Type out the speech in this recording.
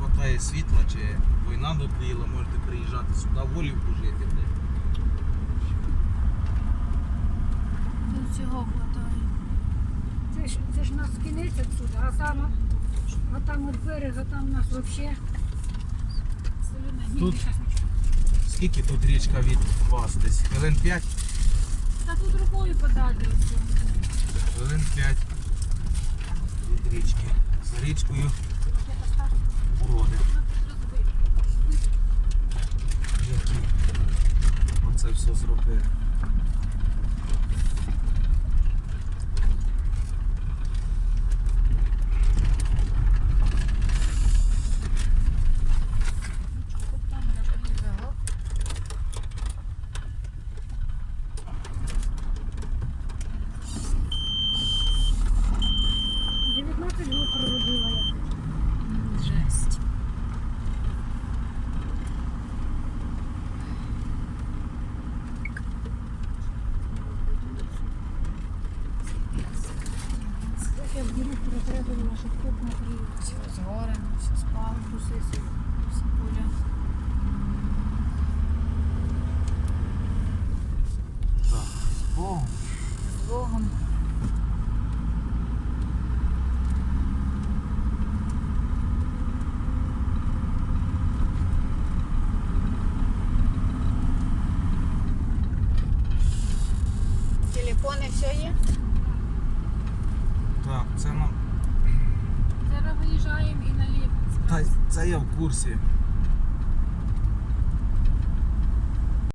вистачає світла, чи війна дотліла, можете приїжджати сюди, волівку жити. Тут всього хватає. Це ж, це ж нас кінець отсюда, а там, а там от берега, там у нас взагалі. Тут скільки тут річка від вас? Десь хвилин 5? Та тут рукою подати ось. Хвилин 5 від річки. За річкою все зробили. — я діру перетребувала, щоб коп накрив. Все згорено, все спало, все поля. Так, з Богом. З все є? Так, це нам. Зараз виїжджаємо і наліво. Та це я в курсі.